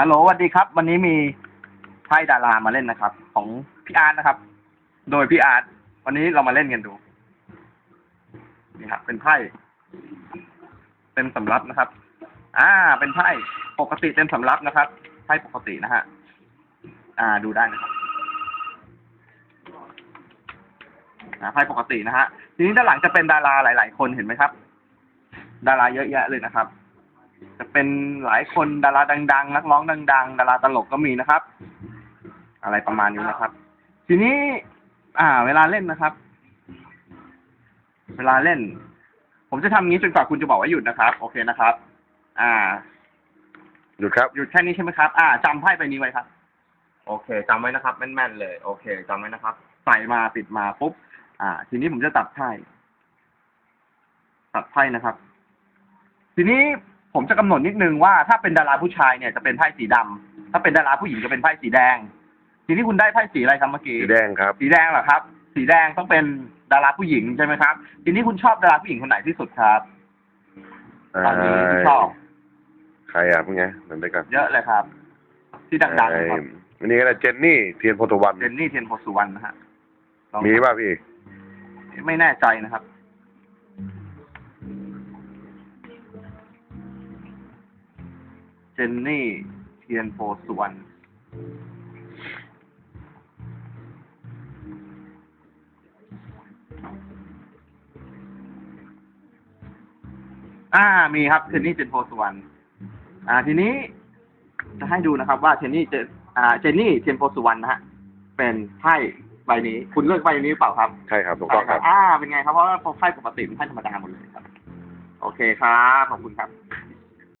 ฮัลโหลสวัสดีครับ วันนี้มีไพ่ดารามาเล่นนะครับ ของพี่อาร์ตนะครับ โดยพี่อาร์ตวันนี้เรามาเล่นกันดู นี่ครับเป็นไพ่เต็มสำรับนะครับ อ่า เป็นไพ่ปกติเต็มสำรับนะครับไพ่ปกตินะฮะอ่า ดูได้นะครับอ่าไพ่ปกตินะฮะทีนี้ด้านหลังจะเป็นดาราหลาย ๆ คนเห็นไหมครับ ดาราเยอะแยะเลยนะครับ จะเป็นหลายคนดาราดังๆ นักร้องดัง ๆ ดาราตลกก็มีนะครับ อะไรประมาณนี้นะครับ ทีนี้ อ่า เวลาเล่นนะครับ เวลาเล่น ผมจะทำงี้จนกว่าคุณจะบอกว่าหยุดนะครับ โอเคนะครับ อ่า หยุดครับ หยุดแค่นี้ใช่ไหมครับ อ่าจำไพ่ใบนี้ไว้ครับ โอเคจำไว้นะครับแม่นๆเลย โอเคจำไว้นะครับ ใส่มาติดมาปุ๊บ อ่า ทีนี้ผมจะตัดไพ่ ตัดไพ่นะครับ ทีนี้ ผมจะกำหนดนิดนึงว่าถ้าเป็นดาราผู้ชายเนี่ยจะเป็นไพ่สีดำถ้าเป็นดาราผู้หญิงจะเป็นไพ่สีแดง ทีนี้คุณได้ไพ่สีอะไรครับเมื่อกี้ สีแดงครับ สีแดงเหรอครับ สีแดงต้องเป็นดาราผู้หญิงใช่ไหมครับ ทีนี้คุณชอบดาราผู้หญิงคนไหนที่สุดครับตอนนี้ที่ชอบ ใครอะพวกเนี้ยมันไปก่อนเยอะเลยครับ ที่ดังๆครับไอ้อันนี้ก็ได้เจนนี่เทียนโพธิ์วัน เจนนี่เทียนโพสุวรรณนะฮะลองมีป่ะพี่ ไม่แน่ใจนะครับ จนนี่ เทียนโพสุวรรณอ่า มีครับ เทนนี่เจนโพสุวรรณอ่า ทีนี้จะให้ดูนะครับ ว่าเทนนี่เจนอ่า เจนนี่เทียนโพสุวรรณนะฮะ เป็นไพ่ใบนี้ คุณเลือกใบนี้หรือเปล่าครับใช่ครับถูกต้องครับ อ่า เป็นไงครับ เพราะว่าไพ่ปกติเป็นไพ่ธรรมดาหมดเลยครับ โอเคครับ ขอบคุณครับ